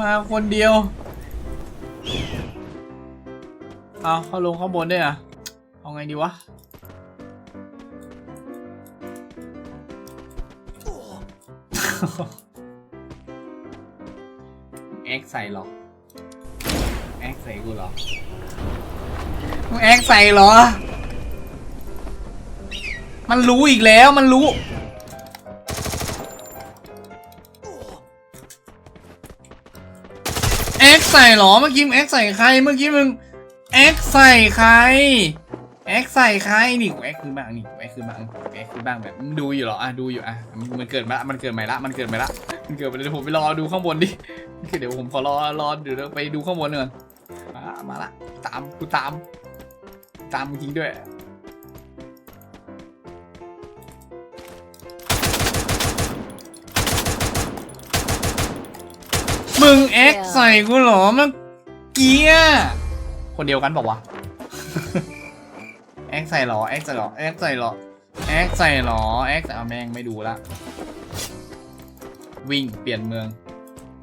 มาคนเดียว เอาเขาลงข้างบนด้วยอะ เอาไงดีวะ แอ็กใส่หรอ แอ็กใส่กูหรอมึงแอ็กใส่หรอ มันรู้อีกแล้ว มันรู้ เอ็กใส่หรอเมื่อกี้มึงเอ็กใส่ใครเมื่อกี้มึงเอ็กใส่ใครเอ็กใส่ใครนี่กูเอ็กคือบ้างนี่กูเอ็กคือบ้างกูเอ็กคือบ้างแบบดูอยู่เหรออะดูอยู่อะมันเกิดมาละมันเกิดใหม่ละมันเกิดใหม่ละมันเกิดไปเดี๋ยวผมไปรอดูข้างบนดิเดี๋ยวผมขอรอรอเดี๋ยวไปดูข้างบนก่อนมามาละตามกูตาม ตามจริงด้วย มึงเอ็กใส่กูเหรอเมื่อกี้อะคนเดียวกันบอกว่าวะเอ็กใส่เหรอเอ็กใส่เหรอเอ็กใส่เหรอเอ็กใส่เหรอเอ็กเอาแม่งไม่ดูละวิ่งเปลี่ยนเมือง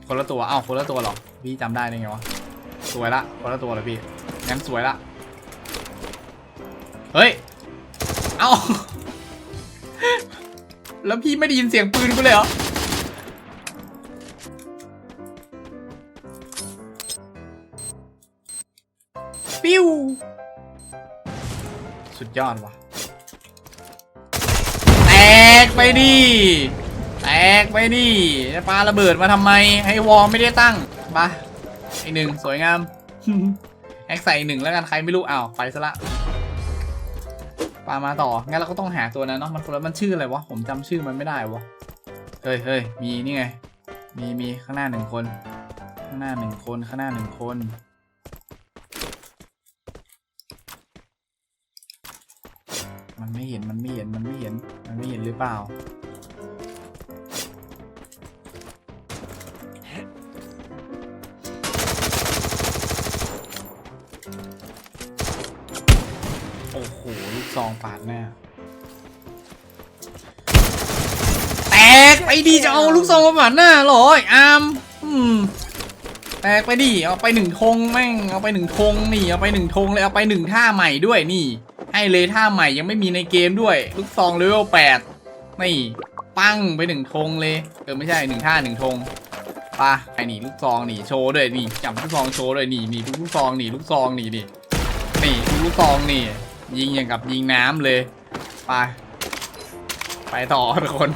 คนละตัวอ้าวคนละตัวเหรอพี่จำได้ได้ไงวะสวยละคนละตัวเลยพี่งั้นสวยละเฮ้ยเอ้าแล้วพี่ไม่ได้ยินเสียงปืนกูเลยเหรอ ปิ้วสุดยอดว่ะ แตกไปดิ แตกไปดิจะปาระเบิดมาทำไม ให้วอลไม่ได้ตั้งมาอีกหนึ่งสวยงามแอคใส่อีกหนึ่งแล้วกันใครไม่รู้อ้าวไปซะละปามาต่อ งั้นเราก็ต้องหาตัวนั้นเนาะ มันตัวนั้นมันชื่ออะไรวะ ผมจำชื่อมันไม่ได้วะ เฮ้ยเฮ้ยมีนี่ไง มีมีข้างหน้าหนึ่งคน ข้างหน้าหนึ่งคน ข้างหน้าหนึ่งคน มันไม่เห็นมันไม่เห็นมันไม่เห็นมันไม่เห็นหรือเปล่า โอ้โห ลูกซองปาดหน้า แตกไปดีจะเอาลูกซองปาดหน้าเหรอไอ้อามอืมแตกไปดิ เอาไปหนึ่งธงแม่ง เอาไปหนึ่งธงนี่ เอาไปหนึ่งธงเลย เอาไปหนึ่งท่าใหม่ด้วยนี่ ให้เลยท่าใหม่ยังไม่มีในเกมด้วยลูกซองเลเวลแปดนี่ปั้งไปหนึ่งธงเลยเออไม่ใช่หนึ่งท่าหนึ่งธงปะไอ้นี่ลูกซองนี่โชว์ด้วยนี่จับลูกซองโชว์ด้วยนี่นี่ลูกซองนี่ลูกซองนี่นี่นี่ลูกซองนี่ ยิงอย่างกับยิงน้ำเลยไปไปต่อทุกคน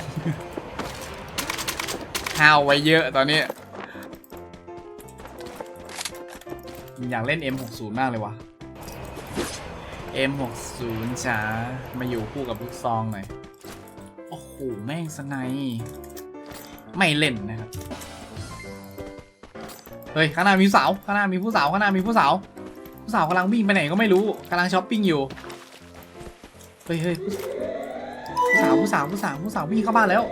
ห้าวไว้เยอะตอนนี้อยากเล่น M60 มากเลยวะ M60 จ๋ามาอยู่คู่กับลูกซองหน่อย โอ้โห แม่งสไนป์ไม่เล่นนะครับ เฮ้ย ข้างหน้ามีผู้สาว ข้างหน้ามีผู้สาว ข้างหน้ามีผู้สาว ผู้สาวกำลังวิ่งไปไหนก็ไม่รู้กำลังช้อปปิ้งอยู่ เฮ้ยเฮ้ยผู้สาว ผู้สาว ผู้สาว ผู้สาววิ่งเข้าบ้านแล้ว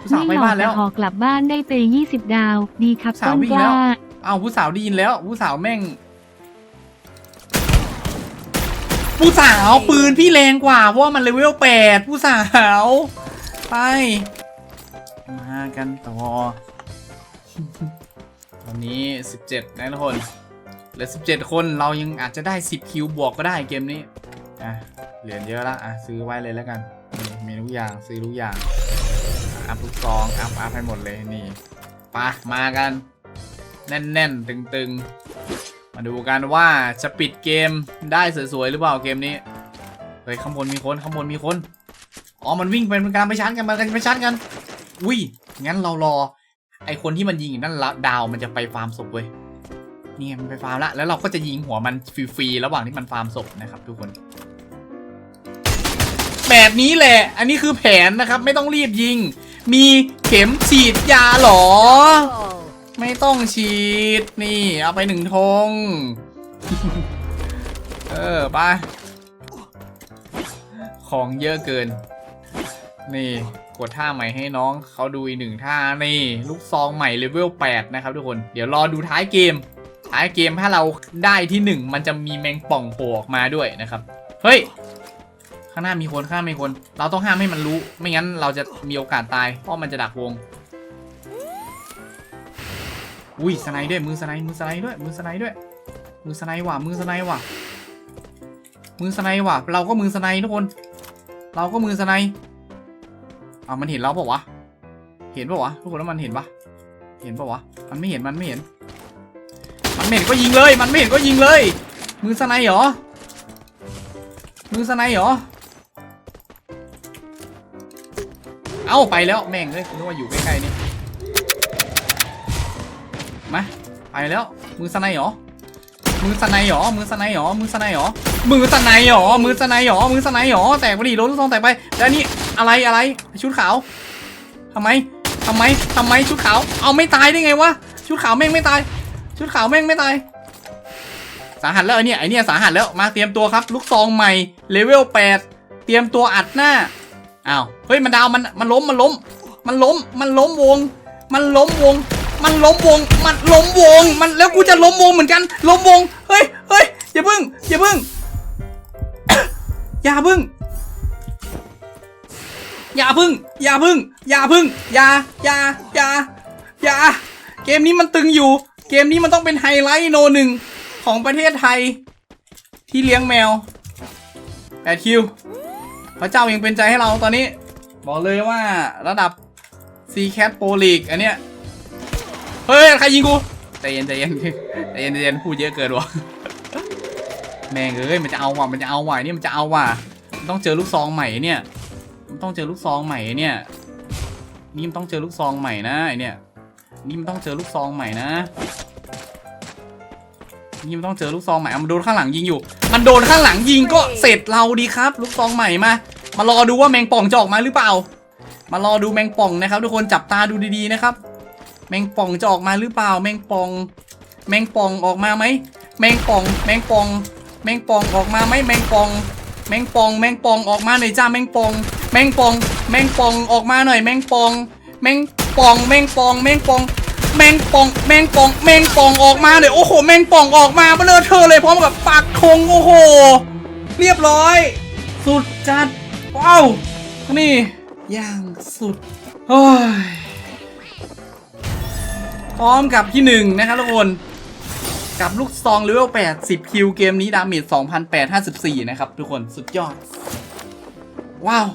ผู้สาวไปไม่หลอบ้ากนแต่แล้วหอกลับบ้านได้ไป20ดาว ดีครับสาวต้นวิ่งกแล้วล้าเอาผู้สาวได้ยินแล้ว ผู้สาวแม่ง ผู้สาวปืนพี่แรงกว่า เพราะว่ามันเลเวลแปดผู้สาว ไป มากันต่อตอนนี้ 17นะทุกคนเหลือ 17 คนเรายังอาจจะได้ 10 คิวบวกก็ได้เกมนี้อะเหรียญเยอะละอะซื้อไว้เลยแล้วกันนี่มีทุกอย่างซื้อทุกอย่างอัพทุกซองอัพอัพให้หมดเลยนี่ไปะมากัน แน่นๆ ตึงๆ มาดูกันว่าจะปิดเกมได้สวยๆหรือเปล่าเกมนี้ เฮ้ยข้างบนมีคนข้างบนมีคน อ๋อ มันวิ่งเป็นการไปชาร์จกันมันกันไปชาร์จกัน อุ้ย งั้นเรารอ ไอคนที่มันยิงอยู่นั่นละดาวมันจะไปฟาร์มศพเว้ยนี่มันไปฟาร์มละแล้วเราก็จะยิงหัวมันฟรีๆระหว่างที่มันฟาร์มศพนะครับ ทุกคน แบบนี้แหละ อันนี้คือแผนนะครับ ไม่ต้องรีบยิง มีเข็มฉีดยาหรอ ไม่ต้องฉีด นี่เอาไปหนึ่งธง เออไปของเยอะเกิน นี่กดท่าใหม่ให้น้องเขาดูอีกหนึ่งท่านี่ลูกซองใหม่เลเวล8นะครับทุกคนเดี๋ยวรอดูท้ายเกม ท้ายเกมถ้าเราได้ที่ 1 มันจะมีแมงป่องโผล่ออกมาด้วยนะครับ เฮ้ย ข้างหน้ามีคนข้างหน้ามีคน เราต้องห้ามให้มันรู้ ไม่งั้นเราจะมีโอกาสตายเพราะมันจะดักวง อุ้ยสไนด์ด้วยมือสไนด์มือสไนด์ด้วย มือสไนด์ด้วยมือสไนด์ว่ะมือสไนด์ว่ะ มือสไนด์ว่ะ เราก็มือสไนด์ทุกคน เราก็มือสไนด์อ่ามันเห็นเราเปล่าวะ เห็นเปล่าวะทุกคนแล้วมันเห็นปะเห็นเปล่าวะมันไม่เห็นมันไม่เห็น มันไม่เห็นก็ยิงเลย มันไม่เห็นก็ยิงเลย มือสไนด์เหรอ มือสไนด์เหรอเอ้าไปแล้วแม่งเลยคุณนึกว่าอยู่ใกล้ๆนี่ มาไปแล้ว มือสไนหรอ มือสไนหรอ มือสไนหรอ มือสไนหรอ มือสไนหรอ มือสไนหรอ มือสไนหรอ แตกไปดิโดนลูกซองแตกไป แล้วนี่อะไรอะไร ชุดขาวทำไมทำไมทำไมชุดขาว เอาไม่ตายได้ไงวะ ชุดขาวแม่งไม่ตาย ชุดขาวแม่งไม่ตาย สาหัสแล้วไอเนี่ยไอเนี่ยสาหัสแล้ว มาเตรียมตัวครับ ลูกซองใหม่ เลเวล8เตรียมตัวอัดหน้า อ้าว เฮ้ย มันดาว มัน มันล้ม มันล้ม มันล้ม มันล้มวง มันล้มวง มันล้มวง มันล้มวง มันแล้วกูจะล้มวงเหมือนกัน ล้มวง เฮ้ยเฮ้ยอย่าพึ่ง อย่าพึ่ง อย่าพึ่ง อย่าพึ่ง อย่าพึ่ง อย่าพึ่ง อย่า อย่า อย่า อย่า เกมนี้มันตึงอยู่ เกมนี้มันต้องเป็นไฮไลท์โนหนึ่งของประเทศไทย ที่เลี้ยงแมวแปดคิวพระเจ้ายังเป็นใจให้เราตอนนี้ บอกเลยว่าระดับ C Cat Pro League อันเนี้ย เฮ้ยใครยิงกูใจเย็นใจเย็นใจเย็นใจเย็นพูดเยอะเกินวะแม่งเอ้ยมันจะเอาว่ะมันจะเอาว่ะนี่มันจะเอาว่ะมันต้องเจอลูกซองใหม่เนี่ยมันต้องเจอลูกซองใหม่เนี่ยนี่มันต้องเจอลูกซองใหม่นะไอเนี่ยนี่มันต้องเจอลูกซองใหม่นะนี่มันต้องเจอลูกซองใหม่มันโดนข้างหลังยิงอยู่ มันโดนข้างหลังยิงก็เสร็จเราดีครับ ลูกซองใหม่มามารอดูว่าแมงป่องจะออกมาหรือเปล่ามารอดูแมงป่องนะครับ ทุกคนจับตาดูดีๆนะครับ แมงป่องจะออกมาหรือเปล่า แมงป่อง แมงป่องออกมาไหมแมงป่อง แมงป่อง แมงป่องออกมาไหมแมงป่อง แมงป่อง แมงป่องออกมาหน่อยจ้าแมงป่อง แมงป่อง แมงป่องออกมาหน่อย แมงป่อง แมงป่อง แมงป่อง แมงป่อง แมงป่อง แมงป่อง แมงป่องออกมาหน่อยโอ้โห แมงป่องออกมาเบลอเธอเลยพร้อมกับปากธงโอ้โห เรียบร้อย สุดจัดว้าวนี่อย่างสุดโอ้ย พร้อมกับที่หนึ่งนะครับทุกคนกับลูกซองเลเวล8 10คิวเกมนี้ดาเมจ2,854 นะครับทุกคนสุดยอด ว้าว